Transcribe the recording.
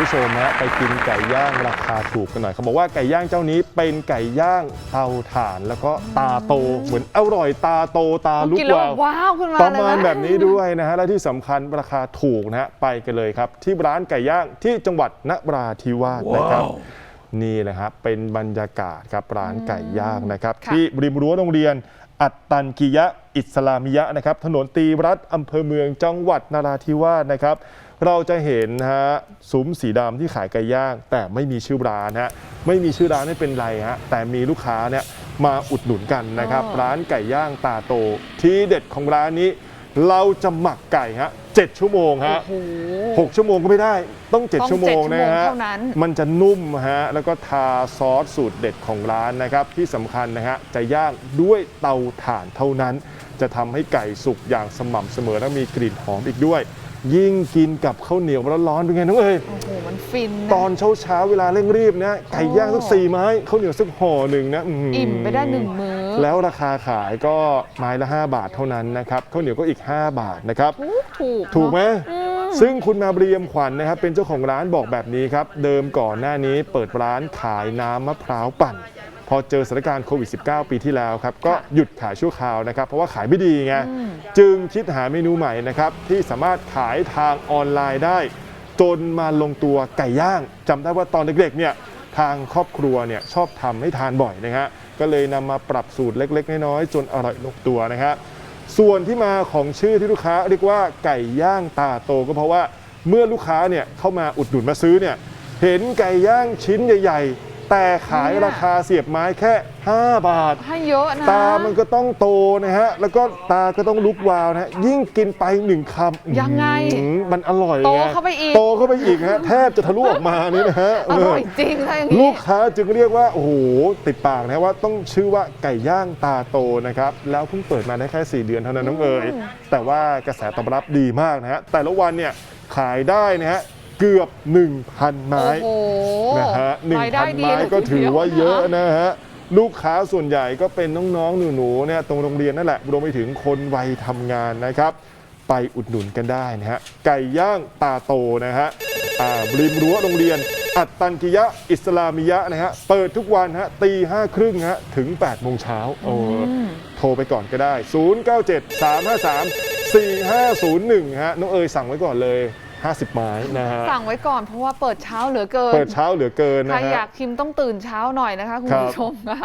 ผู้ชมฮะไปกินไก่ย่างราคาถูกกันหน่อยเขาบอกว่าไก่ย่างเจ้านี้เป็นไก่ย่างเตาถ่าน แล้วก็ตาโตเหมือนอร่อยตาโตตาลุกกินแล้ววาวว้าวขึ้นมาประเลยมาณนะ แบบนี้ด้วยนะฮะและที่สำคัญราคาถูกนะฮะไปกันเลยครับ ที่ร้านไก่ย่างที่จังหวัดนราธิวาสนะครับ นี่แหละครับเป็นบรรยากาศครับร้านไก่ย่างนะครับ ค่ะ ที่ริมรั้วโรงเรียน อัตตันกิยะ อิสลามิยะนะครับ ถนนตีรัฐอำเภอเมืองจังหวัดนราธิวาสนะครับ เราจะเห็นนะฮะซุ้มสีดำที่ขายไก่ย่าง แต่ไม่มีชื่อร้านฮะไม่มีชื่อร้านไม่เป็นไรฮะแต่มีลูกค้าเนี่ยมาอุดหนุนกันนะครับอ๋อร้านไก่ย่างตาโต ที่เด็ดของร้านนี้ เราจะหมักไก่ฮะเจ็ดชั่วโมงฮะโอ้โหหกชั่วโมงก็ไม่ได้ต้องต้อง7ชั่วโมง7นะฮะชั่วโมงเท่านั้นมันจะนุ่มฮะแล้วก็ทาซอสสูตรเด็ดของร้านนะครับ ที่สำคัญนะฮะจะย่างด้วยเตาถ่านเท่านั้น จะทำให้ไก่สุกอย่างสม่ำเสมอและมีกลิ่นหอมอีกด้วย ยิ่งกินกับข้าวเหนียวร้อนๆเป็นไงน้องเอ๋ยโอ้โหมันฟินตอนเช้าเช้าๆเวลาเร่งรีบนะไก่ย่างสักสี่ไม้ข้าวเหนียวสักห่อหนึ่งนะหือิ่มไปได้หนึ่งมื้อแล้วราคาขายก็ไม้ละ 5 บาทเท่านั้นนะครับข้าวเหนียวก็อีก 5 บาทนะครับถูกถูกถูกไหมอืมซึ่งคุณมาเรียมขวัญนะครับเป็นเจ้าของร้านบอกแบบนี้ครับ เดิมก่อนหน้านี้เปิดร้านขายน้ำมะพร้าวปั่น พอเจอสถานการณ์โควิด -19 ปีที่แล้วครับก็หยุดขายชั่วคราวนะครับ เพราะว่าขายไม่ดีไงอืมจึงคิดหาเมนูใหม่นะครับที่สามารถขายทางออนไลน์ได้ จนมาลงตัวไก่ย่างจำได้ว่าตอนเด็กๆเนี่ยทางครอบครัวเนี่ยชอบทำให้ทานบ่อยนะฮะก็เลยนำมาปรับสูตรเล็กๆ น้อยๆจนอร่อยลงตัวนะครับส่วนที่มาของชื่อที่ลูกค้าเรียกว่าไก่ย่างตาโตก็เพราะว่าเมื่อลูกค้าเนี่ยเข้ามาอุดหนุนมาซื้อเนี่ยเห็นไก่ย่างชิ้นใหญ่ ๆ แต่ขายเนี่ยราคาเสียบไม้แค่ 5 บาท ให้เยอะนะ ตามันก็ต้องโตนะฮะ แล้วก็ตาก็ต้องลุกวาวนะฮะยิ่งกินไปหนึ่งคำยังไงอื้อหือมันอร่อยโตไงเข้าไปอีก โตเข้าไปอีกฮะแทบจะทะลุออกมานี่นะฮะ อร่อยจริงถ้าอย่างนี้ลูกค้าจึงเรียกว่า โอ้โห ติดปากนะว่าต้องชื่อว่าไก่ย่างตาโตนะครับ แล้วเพิ่งเปิดมาได้แค่ 4 เดือนเท่านั้นน้องเอ๋ยแต่ว่ากระแสตอบรับดีมากนะฮะ แต่ละวันเนี่ยขายได้นะฮะ เกือบ 1,000 ไม้โอ้โหนะฮะหนึ่งรายได้พันดีไม้เลยก็ทีถือดีว่าเยอะนนะฮะ ลูกค้าส่วนใหญ่ก็เป็นน้องๆ หนูๆเนี่ยตรงโรงเรียนนั่นแหละรวมไปถึงคนวัยทำงานนะครับ ไปอุดหนุนกันได้นะฮะ ไก่ย่างตาโตนะฮะอ่าริมรั้วโรงเรียน อัตตันกิยะอิสลามิยะนะฮะ เปิดทุกวันฮะตีห้าครึ่งฮะถึง8โมงเช้าโอ้โทรไปก่อนก็ได้ 097 353 4501 ฮะ น้องเอ๋ยสั่งไว้ก่อนเลย 50 ไม้นะฮะ สั่งไว้ก่อนเพราะว่าเปิดเช้าเหลือเกิน เปิดเช้าเหลือเกินใครนะฮะอยากชิมต้องตื่นเช้าหน่อยนะคะคุณครับผู้ชมค่ะ